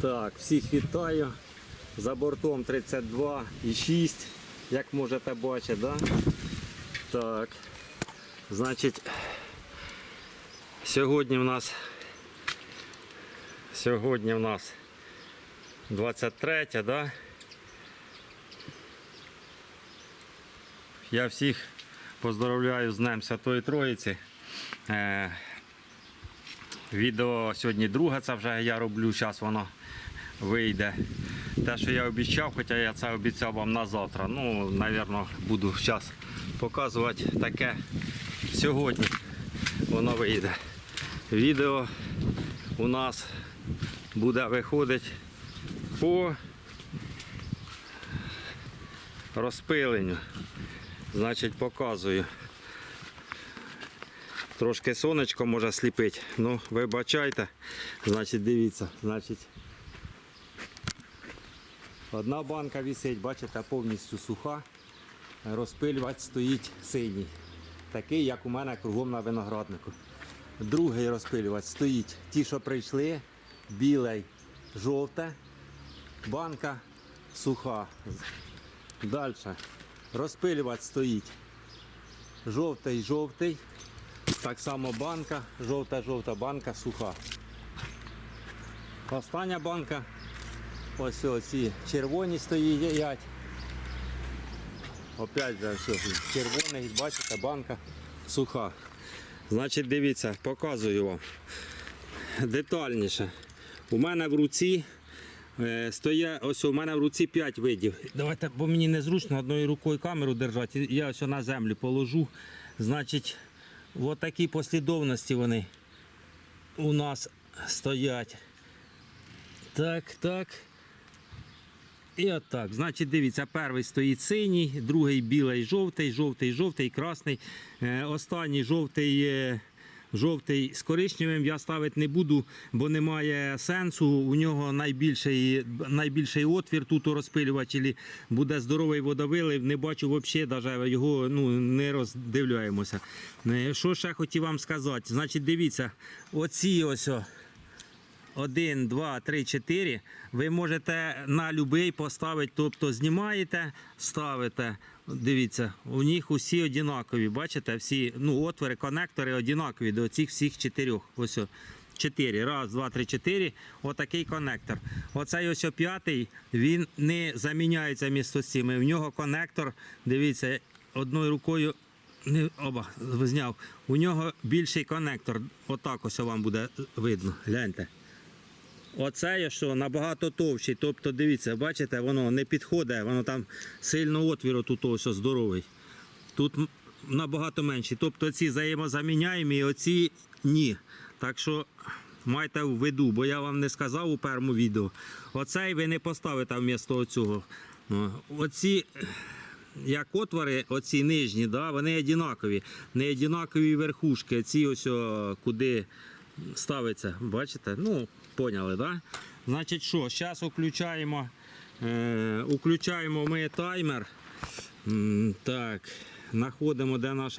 Так, всіх вітаю. За бортом 32 і 6, як можете бачити, да? Так. Значить, сьогодні в нас сьогодні в нас 23, да? Я всіх поздравляю з Днем Святої Троїці. Е, Відео сьогодні друге, це вже я роблю, зараз воно вийде. Те, що я обіцяв, хоча я це обіцяв вам на завтра. Ну, напевно, буду зараз показувати таке сьогодні. Воно вийде. Відео у нас буде виходити по розпиленню. Значить, показую. Трошки сонечко може сліпити. Ну, вибачайте. Значить, дивіться, значить. Одна банка висить, бачите, повністю суха. Розпилювач стоїть синій. Такий, як у мене кругом на винограднику. Другий розпилювач стоїть. Ті, що прийшли, білий, жовте. Банка суха. Далі. Розпилювач стоїть. Жовтий, жовтий. Так само банка, жовта-жовта банка суха. Остання банка. Ось оці червоні стоять. Опять же, все, червоний, бачите, банка суха. Значить, дивіться, показую вам детальніше. У мене в руці е, стоять, ось у мене в руці 5 видів. Давайте, бо мені незручно одною рукою камеру держати. Я ось на землю положу. Значить, в такій послідовності вони у нас стоять. Так, так. І отак. Значить, дивіться, перший стоїть синій, другий білий, жовтий, жовтий, жовтий, красний. Е, останній жовтий. Жовтий з коричневим я ставити не буду, бо немає сенсу. У нього найбільший, найбільший отвір тут у розпилювачі. Буде здоровий водовилив. Не бачу взагалі, його ну, не роздивляємося. Е, Що ще хотів вам сказати? Значить, дивіться, оці ось. О, 1, 2, 3, 4, ви можете на будь-який поставити, тобто знімаєте, ставите. Дивіться, у них усі однакові. Бачите, всі ну, отвори, конектори однакові до цих всіх чотирьох. Ось. о, Чотири. Раз, два, три, чотири. Отакий конектор. Оцей ось п'ятий, він не заміняється з цими. В нього конектор, дивіться, одною рукою не оба зняв. У нього більший конектор. Отак ось вам буде видно. Гляньте. Оце що набагато товщий. Тобто, дивіться, бачите, воно не підходить, воно там сильно отвір тут ось здоровий. Тут набагато менший. Тобто ці взаємозаміняємі, оці ні. Так що майте в виду, бо я вам не сказав у першому відео. Оцей ви не поставите вмісто цього. Оці як отвори, оці нижні, да, вони однакові. Не однакові верхушки, ці ось о, куди ставиться. Бачите? Ну, поняли, да? Значить що, зараз включаємо, е, включаємо ми таймер. Так, знаходимо де наш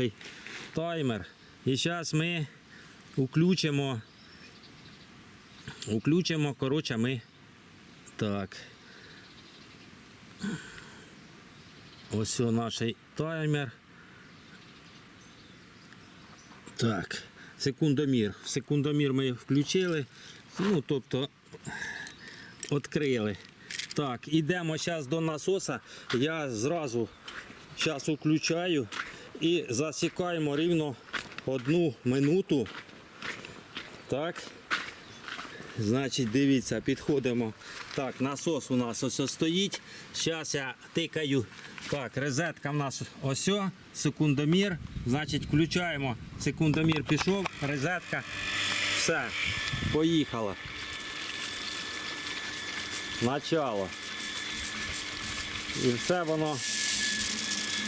таймер. І зараз ми включимо. Включимо, коротше, ми. Так. Ось наш таймер. Так, секундомір. Секундомір ми включили. Ну, тобто відкрили. Так, ідемо зараз до насоса. Я зразу зараз включаю і засікаємо рівно одну минуту. Так. Значить, дивіться, підходимо. Так, насос у нас ось стоїть. Зараз я тикаю. Так, розетка в нас ось, секундомір. Значить, включаємо. Секундомір пішов, розетка. Все, поїхало. Начало. І все воно,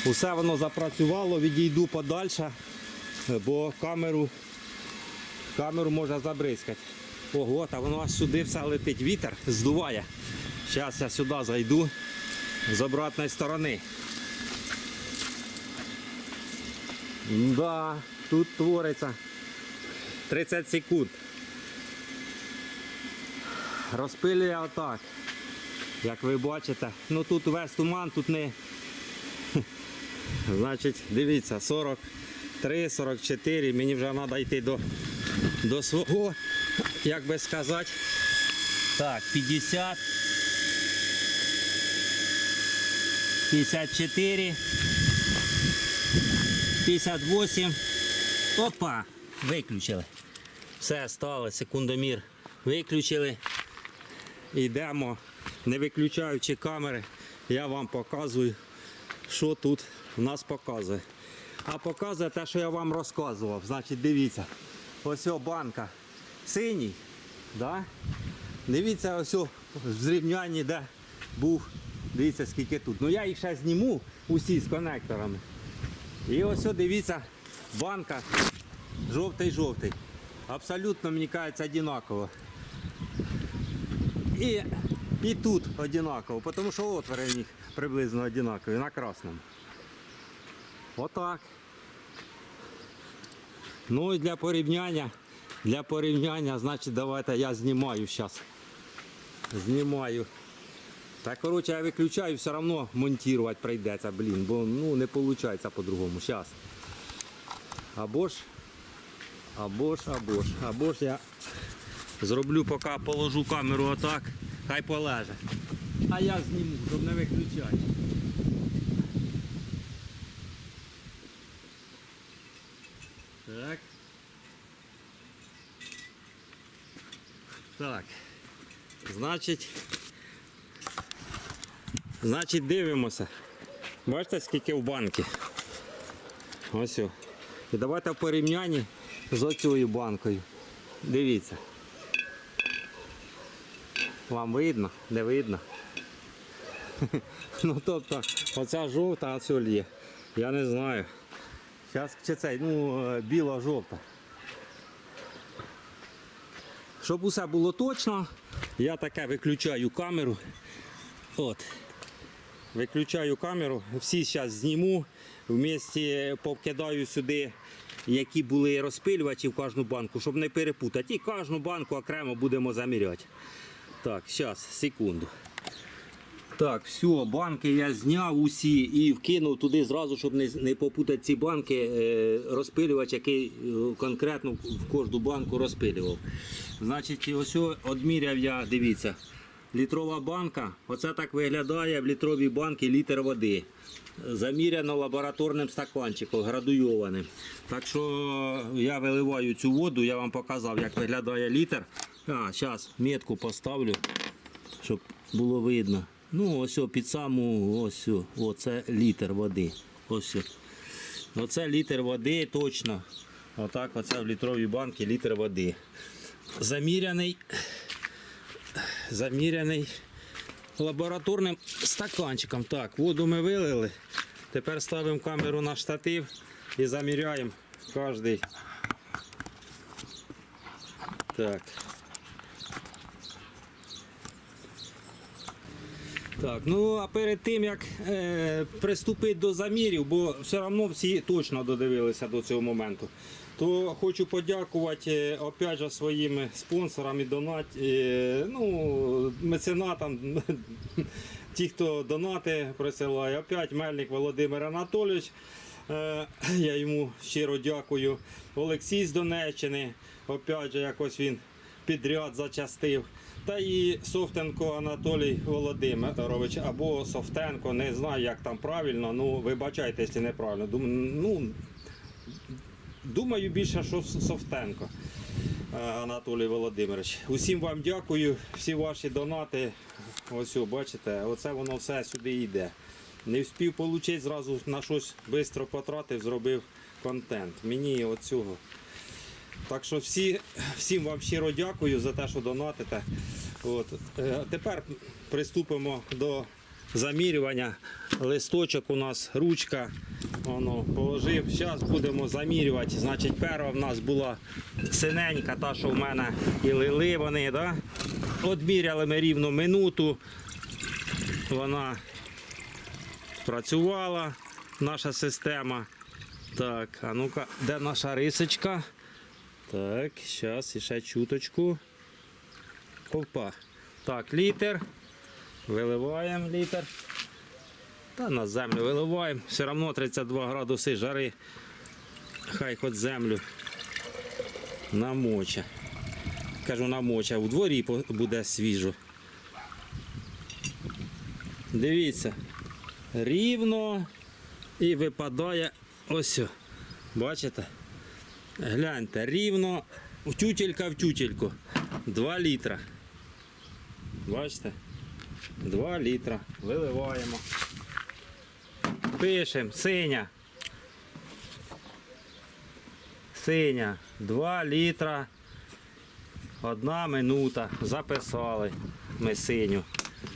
усе воно запрацювало, відійду подальше, бо камеру, камеру може забризкати. Ого, та воно аж сюди все летить. Вітер здуває. Зараз я сюди зайду з обратної сторони. Да, тут твориться 30 секунд. розпилює отак. Як ви бачите, ну тут весь туман, тут не. Значить, дивіться, 43, 44, мені вже треба йти до, до свого, як би сказати. Так, 50. 54. 58. Опа! Виключили. Все стало, секундомір. Виключили. Йдемо, не виключаючи камери, я вам показую, що тут в нас показує. А показує те, що я вам розказував. Значить, дивіться, ось о банка синій. Да? Дивіться, ось о в зрівнянні, де був. Дивіться, скільки тут. Ну я їх ще зніму усі з конекторами. І ось дивіться, банка жовтий-жовтий. Абсолютно, мені кажеться, одинаково. І, і тут одинаково, тому що отвори в них приблизно одинакові на красному. Отак. Ну і для порівняння, для порівняння, значить, давайте я знімаю зараз. Знімаю. Так, коротше, я виключаю, все одно монтувати прийдеться, блін, бо ну, не виходить по-другому. Зараз. Або ж, або ж, або ж, або ж я зроблю, поки положу камеру отак, хай полеже. А я зніму, щоб не виключати. Так. Так. Значить. Значить, дивимося. Бачите, скільки в банки? Ось. І давайте в порівнянні з оцією банкою. Дивіться. Вам видно? Не видно? Ну тобто, оця жовта, а ця є. Я не знаю. Зараз чи цей, ну, е, біла-жовта. Щоб усе було точно, я таке виключаю камеру. От. Виключаю камеру, всі зараз зніму, вместе повкидаю сюди, які були розпилювачі в кожну банку, щоб не перепутати. І кожну банку окремо будемо заміряти. Так, зараз, секунду. Так, все, банки я зняв усі і вкинув туди зразу, щоб не, не попутати ці банки, е, розпилювач, який е, конкретно в кожну банку розпилював. Значить, ось одміряв я, дивіться, літрова банка, оце так виглядає в літровій банці літр води. Заміряно лабораторним стаканчиком, градуйованим. Так що я виливаю цю воду, я вам показав, як виглядає літр. А, зараз метку поставлю, щоб було видно. Ну, ось під саму, ось, оце літр води. Ось. Оце літр води точно. Отак оце в літровій банці літр води. Заміряний, заміряний лабораторним стаканчиком. Так, воду ми вилили. Тепер ставимо камеру на штатив і заміряємо кожний. Так. Так, ну а перед тим як е, приступити до замірів, бо все одно всі точно додивилися до цього моменту, то хочу подякувати е, опять же своїм спонсорам і донат, е, ну, меценатам, ті, хто донати присилає. Опять Мельник Володимир Анатолійович. Е, Я йому щиро дякую. Олексій з Донеччини. Опять же, якось він підряд зачастив. Та і Софтенко Анатолій Володимирович або Софтенко, не знаю, як там правильно. Ну, вибачайте, якщо неправильно. Дум- ну, думаю більше, що Софтенко е, Анатолій Володимирович. Усім вам дякую, всі ваші донати. Ось, бачите, оце воно все сюди йде. Не встиг отримати, зразу на щось швидко потратив, зробив контент. Мені оцього. Так що всі, всім вам щиро дякую за те, що донатите. От. Е, Тепер приступимо до замірювання. Листочок у нас, ручка. Воно, положив. Зараз будемо замірювати. Значить, перша в нас була синенька, та, що в мене і лили вони. Да? Одміряли ми рівно минуту. Вона працювала, наша система. Так, а ну-ка, де наша рисочка? Так, зараз ще чуточку. Опа. Так, літр. Виливаємо літр. Та на землю виливаємо. Все одно 32 градуси жари. Хай хоч землю намоче. Кажу, намоче. У дворі буде свіжо. Дивіться. Рівно і випадає ось. Бачите? Гляньте, рівно в тютелька в тютельку. 2 літра. Бачите? 2 літра. Виливаємо. Пишемо, синя. Синя. 2 літра. Одна минута. Записали ми синю.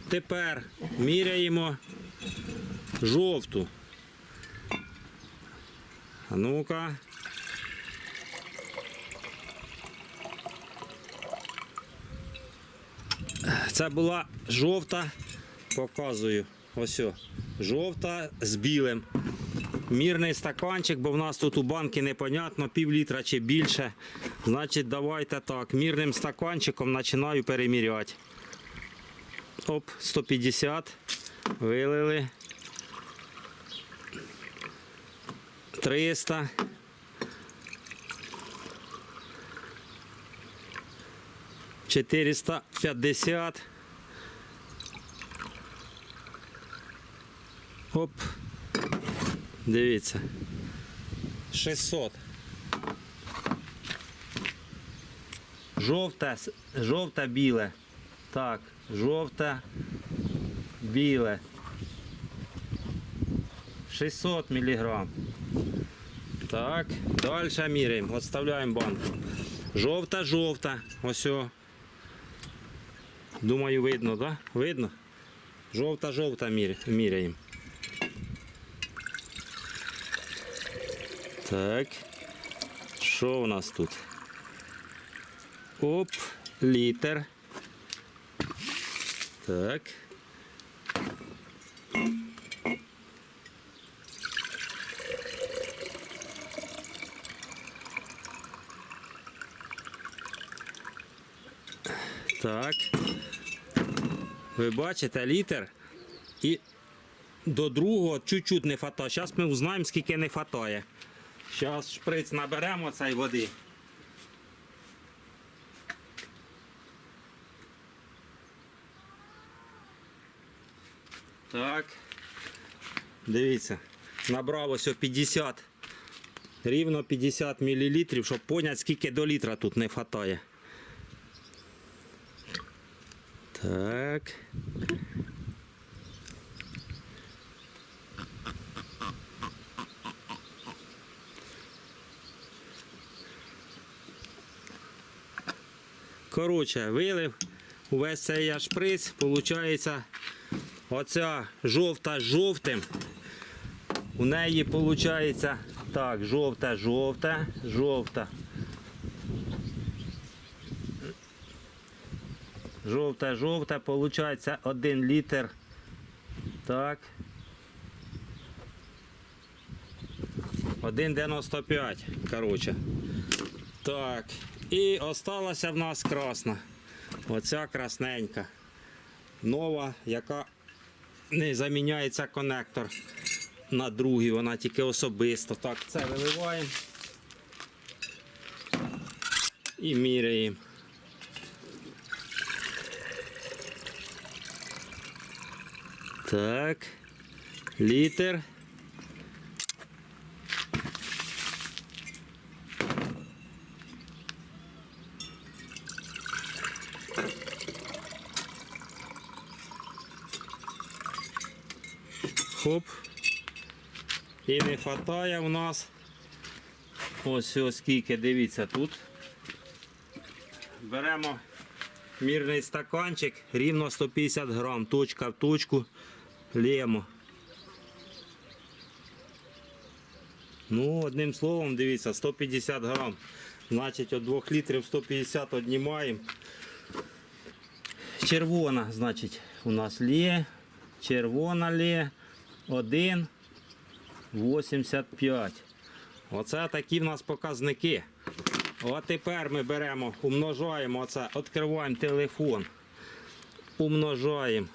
Тепер міряємо жовту. Ну-ка. Це була жовта, показую. Ось о, жовта з білим. Мірний стаканчик, бо в нас тут у банки непонятно, пів літра чи більше. Значить, давайте так, мірним стаканчиком починаю переміряти. Оп, 150. Вилили. 300. 450. Оп. Дивіться. 600. Жовте, жовте біле. Так, жовте, біле. 600 міліграм. Так, далі міряємо. Отставляємо банку. Жовта, жовта. Ось. Думаю, видно? Да? Видно? Жовта, жовта мір- міряємо. Так. Що у нас тут? Оп, літр. Так. Так. Ви бачите літр і до другого чуть-чуть не фатає. Зараз ми узнаємо, скільки не фатає. Зараз шприц наберемо цієї води. Так. Дивіться. Набрав ось 50. Рівно 50 мл, щоб поняти, скільки до літра тут не фатає. Так. Коротше, вилив увесь цей я шприц, виходить, оця жовта з жовтим. У неї виходить так, жовта, жовта, жовта. Жовта, жовта, виходить 1 літр. Так. 1,95. Коротше. Так. І осталася в нас красна. Оця красненька. Нова, яка не заміняється конектор на другий, вона тільки особисто. Так, це виливаємо. І міряємо. Так. Літр. І не хватає у нас. Ось ось скільки, дивіться тут. Беремо мірний стаканчик, рівно 150 грам, точка в точку, лємо. Ну, одним словом, дивіться, 150 грам. Значить, от 2 літрів 150 однімаємо. Червона, значить, у нас лє. Червона лє 1,85. Оце такі в нас показники. От тепер ми беремо, умножаємо оце, відкриваємо телефон. умножаємо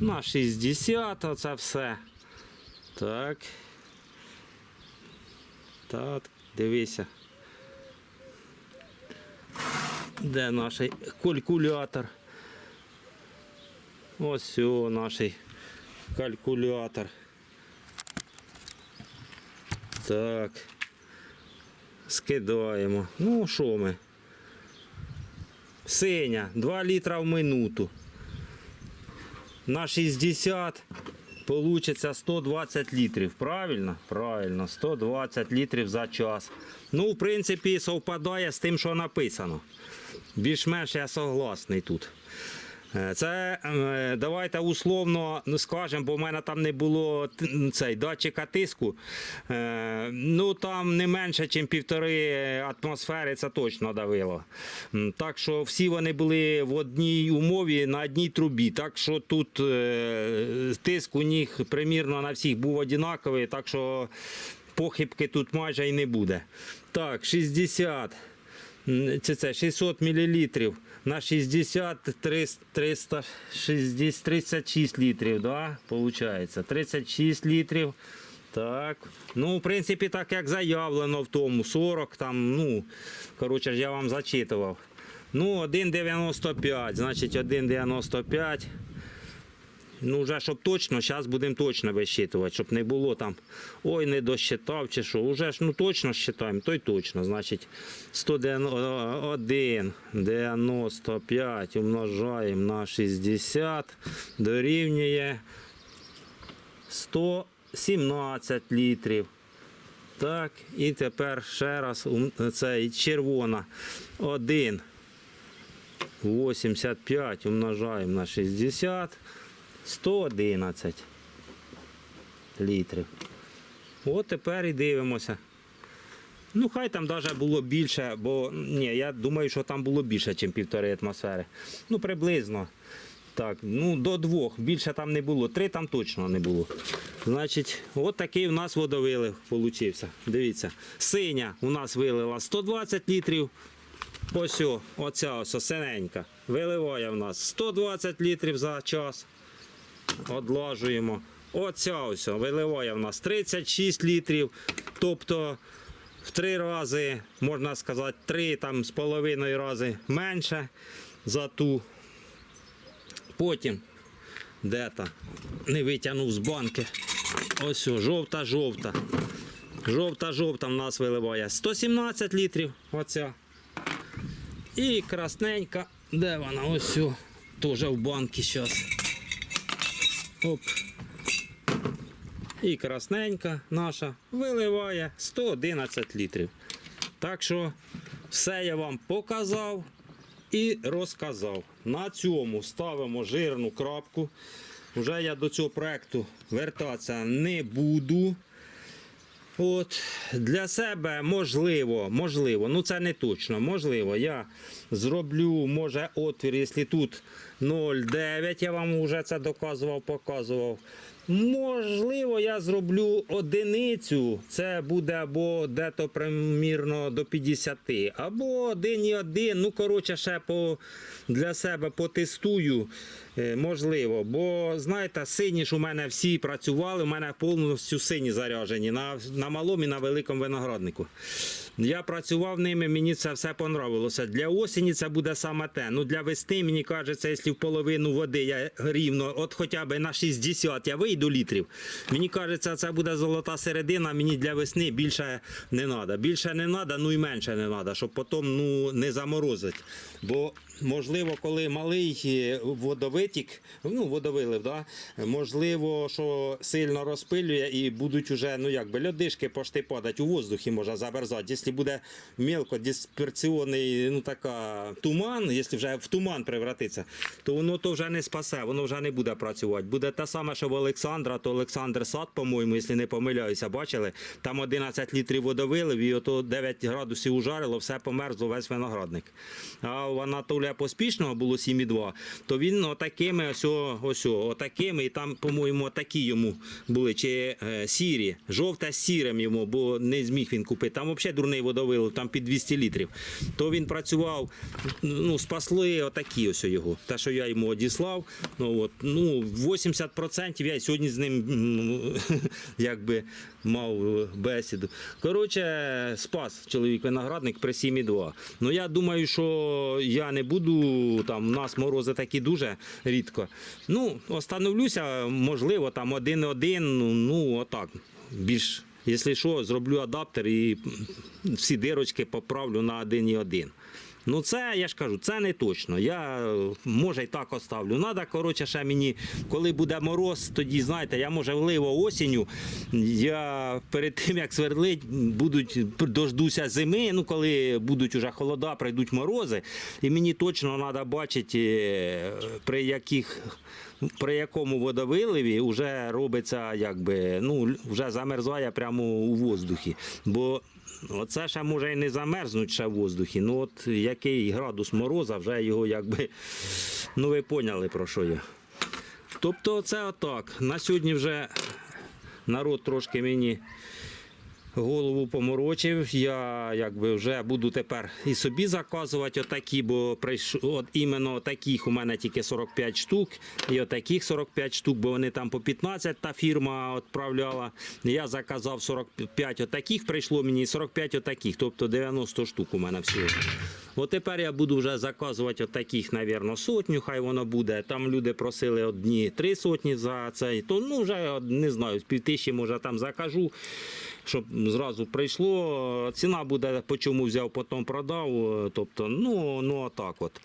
на 60, оце все. Так. Так, дивися. Де наш калькулятор? Ось о, наш калькулятор. Так. Скидаємо. Ну, що ми? Синя, 2 літра в минуту. На 60 получиться 120 літрів. Правильно? Правильно, 120 літрів за час. Ну, в принципі, совпадає з тим, що написано. Більш-менш я согласний тут. Це е, давайте условно скажемо, бо в мене там не було цей датчика тиску. Е, Ну там не менше, ніж півтори атмосфери, це точно давило. Так що всі вони були в одній умові на одній трубі. Так що тут е, тиск у них примірно на всіх був однаковий, так що похибки тут майже і не буде. Так, 60. Це, це 600 мл на 60 300, 360, 36 літрів, да? Получається. 36 літрів. Так. Ну, в принципі, так як заявлено в тому, 40 там, ну, коротше я вам зачитував. Ну, 1,95, значить 1,95. Ну, вже щоб точно, зараз будемо точно висчитувати, щоб не було там, ой, не досчитав чи що. Уже ж ну точно считаємо, то й точно. Значить, 101, 95 умножаємо на 60 дорівнює 117 літрів. Так, і тепер ще раз цей червона 1. 85 умножаємо на 60. 111 літрів. От тепер і дивимося. Ну, хай там навіть було більше, бо ні, я думаю, що там було більше, ніж півтори атмосфери. Ну, приблизно. Так, ну до двох. Більше там не було. Три там точно не було. Значить, от такий у нас водовилив получився. Дивіться. Синя у нас вилила 120 літрів. Ось оця ось синенька. Виливає в нас 120 літрів за час. Одлажуємо. Оця ось виливає в нас 36 літрів. Тобто в три рази, можна сказати, три там з половиною рази менше за ту. Потім де та не витягнув з банки. Ось жовта-жовта. Жовта-жовта в нас виливає 117 літрів. Оця. І красненька, де вона? Ось теж в банки зараз. Оп. І красненька наша виливає 111 літрів. Так що все я вам показав і розказав. На цьому ставимо жирну крапку. Вже я до цього проекту вертатися не буду. От, для себе можливо, можливо, ну це не точно, можливо, я зроблю, може, отвір, якщо тут 0,9, я вам вже це доказував, показував. Можливо, я зроблю одиницю, це буде або дето примірно до 50, або 1,1, ну, коротше, ще по, для себе потестую. Е, Можливо, бо знаєте, сині ж у мене всі працювали, у мене повністю сині заряджені на, на малому і на великому винограднику. Я працював ними, мені це все понравилося. Для осені це буде саме те. Ну для весни, мені кажеться, якщо в половину води я рівно, от хоча б на 60 я вийду літрів. Мені кажеться, це буде золота середина. Мені для весни більше не треба. Більше не треба, ну і менше не треба, щоб потім ну, не заморозити. Бо можливо, коли малий е, водовитік, ну водовилив, да, можливо, що сильно розпилює і будуть уже, ну якби льодишки пошти падати у воздухі, може замерзати. Якщо буде мелко дисперсіонний, ну така туман, якщо вже в туман превратиться, то воно то вже не спасе, воно вже не буде працювати. Буде те саме, що в Олександра, то Олександр Сад, по-моєму, якщо не помиляюся, бачили, там 11 літрів водовилив і ото 9 градусів ужарило, все померзло, весь виноградник. А в Анатолія контролю поспішного було 7,2, то він отакими ось, ось, отакими, і там, по-моєму, такі йому були, чи е, сірі, жовте з сірим йому, бо не зміг він купити. Там взагалі дурний водовилов, там під 200 літрів. То він працював, ну, спасли отакі ось його. Те, що я йому одіслав, ну, от, ну, 80% я сьогодні з ним якби мав бесіду. Коротше, спас чоловік виноградник при 7,2. Ну я думаю, що я не буду там. У нас морози такі дуже рідко. Ну, остановлюся, можливо, там один-один, ну, отак. Більш, якщо що, зроблю адаптер і всі дирочки поправлю на 1,1. Ну, це я ж кажу, це не точно. Я може і так оставлю. Надо, коротше, ще мені, коли буде мороз, тоді знаєте, я може вливо осінню. Я перед тим як свердлить, будуть дождуся зими. Ну, коли будуть уже холода, прийдуть морози, і мені точно треба бачити, е, при яких. При якому водовиливі вже робиться, якби, ну, вже замерзає прямо у воздухі. Бо Оце ще може і не замерзнуть ще в воздухі. Ну от який градус мороза, вже його якби. Ну ви поняли про що я. Тобто це отак. На сьогодні вже народ трошки мені голову поморочив. Я якби вже буду тепер і собі заказувати отакі, бо прийш... от іменно таких у мене тільки 45 штук, і отаких 45 штук, бо вони там по 15 та фірма відправляла. Я заказав 45 отаких, прийшло мені 45 отаких, тобто 90 штук у мене всього. От тепер я буду вже заказувати отаких, навірно, сотню, хай воно буде. Там люди просили одні три сотні за цей, то ну вже не знаю, з півтисячі може там закажу щоб зразу прийшло. Ціна буде по чому взяв, потім продав. Тобто, ну, ну так от.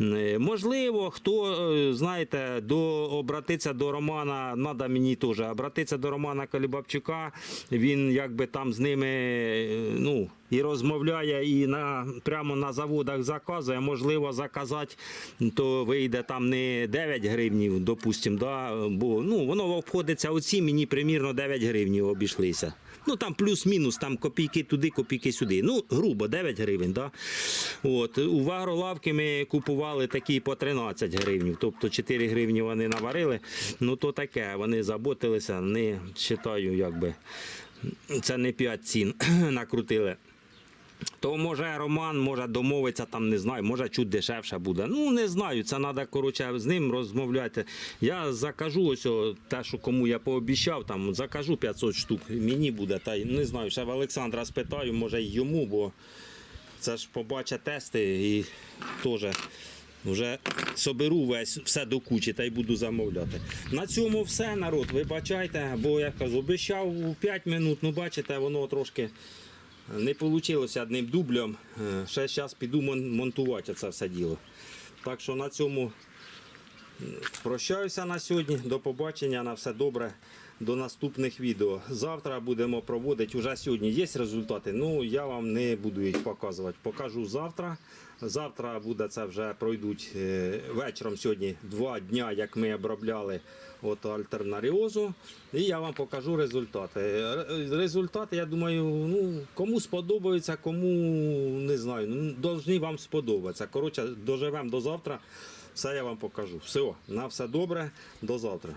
Е, Можливо, хто, е, знаєте, до, обратиться до Романа, треба мені теж обратитися до Романа Калібабчука. Він якби там з ними, е, ну. І розмовляє, і на, прямо на заводах заказує. Можливо, заказати, то вийде там не 9 гривнів, допустимо, да, бо ну, воно обходиться оці, мені примірно 9 гривнів обійшлися. Ну там плюс-мінус, там копійки туди, копійки сюди. Ну, грубо, 9 гривень. Да? От. У вагролавки ми купували такі по 13 гривень, тобто 4 гривні вони наварили. Ну то таке, вони заботилися, не вважаю, якби це не 5 цін накрутили. То може Роман може домовитися, там не знаю, може чуть дешевше буде. Ну не знаю, це треба коротше з ним розмовляти. Я закажу ось о, те, що кому я пообіцяв, там закажу 500 штук. Мені буде. Та не знаю, ще в Олександра спитаю, може й йому, бо це ж побачить тести і теж. Вже соберу весь все до кучі та й буду замовляти. На цьому все, народ. Вибачайте, бо я кажу, обіцяв у 5 минут, ну бачите, воно трошки не вийшло одним дублем. Е, Ще зараз піду монтувати це все діло. Так що на цьому прощаюся на сьогодні. До побачення, на все добре. До наступних відео. Завтра будемо проводити. Уже сьогодні є результати. Ну я вам не буду їх показувати. Покажу завтра. Завтра буде це вже пройдуть е, вечором сьогодні два дня, як ми обробляли от альтернаріозу. І я вам покажу результати. Результати, я думаю, ну кому сподобається, кому не знаю. Ну, должні вам сподобатися. Коротше, доживемо до завтра. Все я вам покажу. Все, на все добре, до завтра.